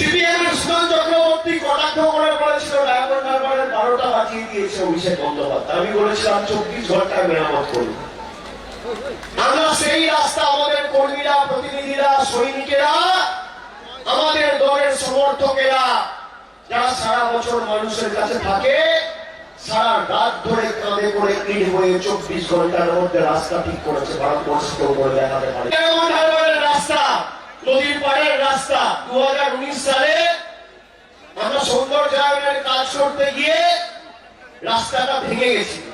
CPM Sujan Chakraborty কটাক্ষ করে বলেছিল, ডায়মন্ড হারবারের বারোটা বাজিয়ে দিয়েছে অভিষেক বন্দ্যোপাধ্যায়। আমি বলেছিলাম, চব্বিশ ঘন্টায় মেরামত করুন। আমরা সেই রাস্তা আমাদের কর্মীরা, প্রতিনিধিরা, সৈনিকেরা, আমাদের দলের সমর্থকেরা, যারা সারা বছর মানুষের কাছে থাকে, সারা রাত ধরে কাঁধে করে ইট হয়ে চব্বিশ ঘণ্টার মধ্যে রাস্তা ঠিক করেছে, ভারতবর্ষকেও করে দেখাতে পারে ডায়মন্ড হারবারের রাস্তা নদীর পাড়ের রাস্তা সালে আমরা সৌন্দর্যায়নের কাজ করতে গিয়ে রাস্তাটা ভেঙে গেছিল।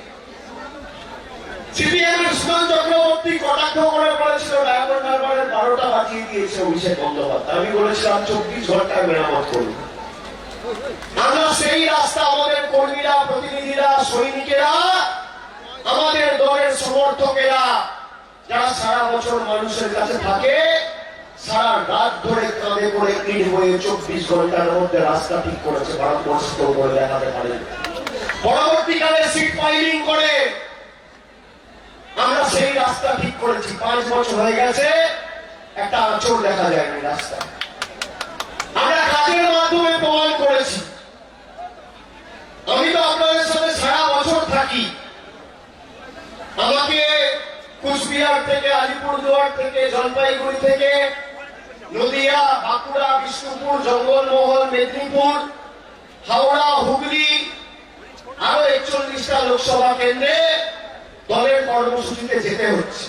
সিপিএম এর চক্রবর্তী কটাক্ষ করে বলেছিল, ডায়মন্ড বারোটা বাজিয়ে দিয়েছে অভিষেক বন্দ্যোপাধ্যায়। আমি বলেছিলাম, চব্বিশ ঘন্টায় মেরামত করুন। আমরা সেই রাস্তা আমাদের কর্মীরা, প্রতিনিধিরা, সৈনিকেরা, আমাদের দলের সমর্থকেরা, যারা সারা বছর মানুষের কাছে থাকে সারা রাত ধরে কাঁধে করে ইট হয়ে চব্বিশ ঘণ্টার মধ্যে রাস্তা ঠিক করেছে ভারতবর্ষকেও করে দেখাতে পারে পরবর্তীকালে সিট ফাইলিং করে। আমরা সেই রাস্তা ঠিক করেছি, পাঁচ বছর হয়ে গেছে, একটা আঁচড় দেখা যায়নি রাস্তা আমরা কাজের মাধ্যমে প্রমাণ করেছি। আমি তো আপনাদের সাথে সারা বছর থাকি। আমাকে কুচবিহার থেকে, আলিপুরদুয়ার থেকে, জলপাইগুড়ি থেকে নদিয়া, বাঁকুড়া, বিষ্ণুপুর, জঙ্গলমহল, মেদিনীপুর, হাওড়া, হুগলি, আরও একচল্লিশটা লোকসভা কেন্দ্রে দলের কর্মসূচিতে যেতে হচ্ছে।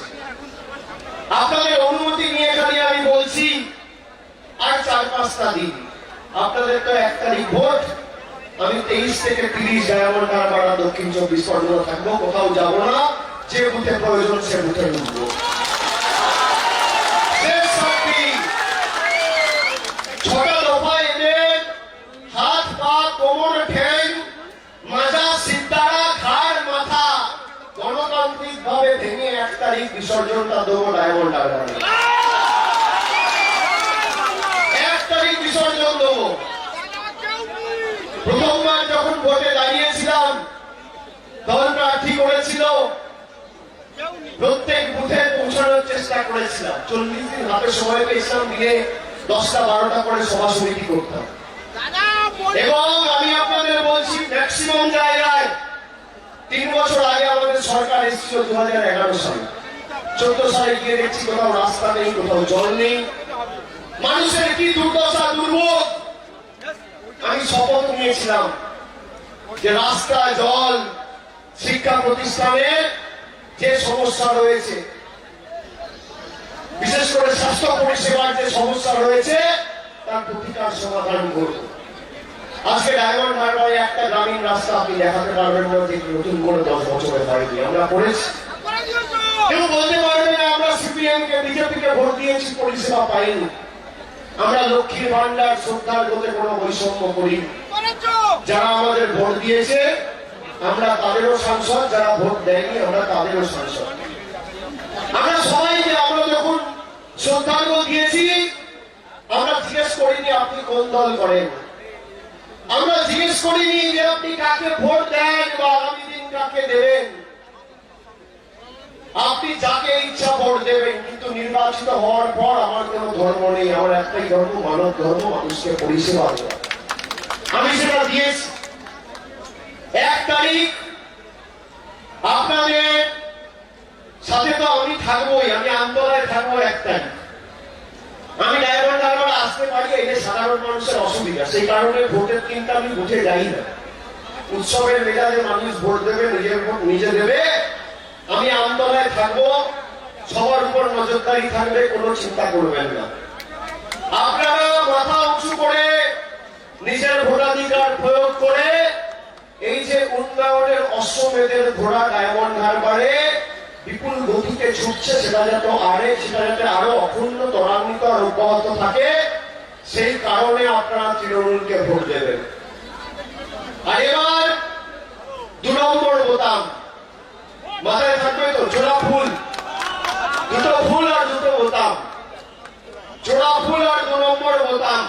আপনাদের অনুমতি নিয়ে খালি আমি বলছি, আর চার পাঁচটা দিন। আপনাদের তো এক তারিখ ভোট, আমি তেইশ থেকে তিরিশ হারবারা দক্ষিণ চব্বিশ পরগনা থাকব, কোথাও যাব না, যে বুথে প্রয়োজন সে বুথে ঢুকবো। তারিখ বিসর্জনটা দেবো বিসর্জন দেবো। প্রথমবার যখন ভোটে দাঁড়িয়েছিলাম দল প্রার্থী করেছিল। প্রত্যেক বুথে পৌঁছানোর চেষ্টা করেছিলাম। চল্লিশ দিন হাতে সময় পেয়েছিলাম দিয়ে দশটা বারোটা করে সভা সমিতি করতাম। এবং আমি আপনাদের বলছি ম্যাক্সিমাম জায়গায় তিন বছর আগে আমাদের সরকার এসেছিল দু হাজার এগারো সালে। চোদ্দ সালে গিয়ে দেখছি কোথাও রাস্তা নেই, কোথাও জল নেই। মানুষের কি দুর্দশা, দুর্ভোগ? আমি শপথ নিয়েছিলাম যে রাস্তা, জল, শিক্ষা প্রতিষ্ঠানে যে সমস্যা রয়েছে, বিশেষ করে স্বাস্থ্য পরিষেবার যে সমস্যা রয়েছে, তার প্রতিকার সমাধান করব। আজকে ডায়মন্ড হারবারে একটা গ্রামীণ রাস্তা আপনি দেখাতে পারবেন না যে নতুন করে দশ বছরের হয়নি আমরা করেছি। কেউ বলতে পারবে না আমরা সিপিএম কে বিজেপি কে ভোট দিয়েছি পরিষেবা পাইনি। আমরা লক্ষ্মীর ভান্ডার শ্রদ্ধার লোকে কোনো বৈষম্য করি যারা আমাদের ভোট দিয়েছে আমরা তাদেরও সাংসদ যারা ভোট দেয়নি আমরা তাদেরও সাংসদ। আমরা সবাইকে আমরা যখন শ্রদ্ধার্ঘ দিয়েছি আমরা জিজ্ঞেস করিনি আপনি কোন দল করেন? আমরা জিজ্ঞেস করিনি যে আপনি কাকে ভোট দেন বা আগামী দিন কাকে দেবেন? আপনি যাকে ইচ্ছা ভোট দেবেন, কিন্তু নির্বাচিত হওয়ার পর আমার কোনো ধর্ম নেই, আমার একটাই ধর্ম, মানব ধর্ম, মানুষকে পরিষেবা দেওয়া। আমি সেটা দিয়েছি। এক তারিখ আপনাদের সাথে তো আমি থাকবোই, আমি আন্দোলনে থাকব এক তারিখ। আমি ডায়মন্ড হারবার আসতে পারি, এই যে সাধারণ মানুষের অসুবিধা, সেই কারণে ভোটের দিনটা আমি বুঝে যাই না। উৎসবের মেজাজে মানুষ ভোট দেবে, নিজের ভোট নিজে দেবে। আমি আন্দোলনে থাকব, সবার উপর নজরদারি থাকবে, কোনো চিন্তা করবেন না। আপনারা মাথা উঁচু করে, নিজের ভোটাধিকার প্রয়োগ করে, এই যে উন্নয়নের অশ্বমেধের ঘোড়া ডায়মন্ড হারবারে বিপুল গতিতে ছুটছে, সেটা যাতে আরে, সেটা যাতে আরও অক্ষুণ্ণ ত্বরান্বিত আর অব্যাহত থাকে, সেই কারণে আপনারা তৃণমূলকে ভোট দেবেন। আর এবার দু নম্বর বোতাম। মাথায় থাকবে তো? জোড়া ফুল। দুটো ফুল আর দুটো বোতাম। জোড়া ফুল আর দু নম্বর বোতাম।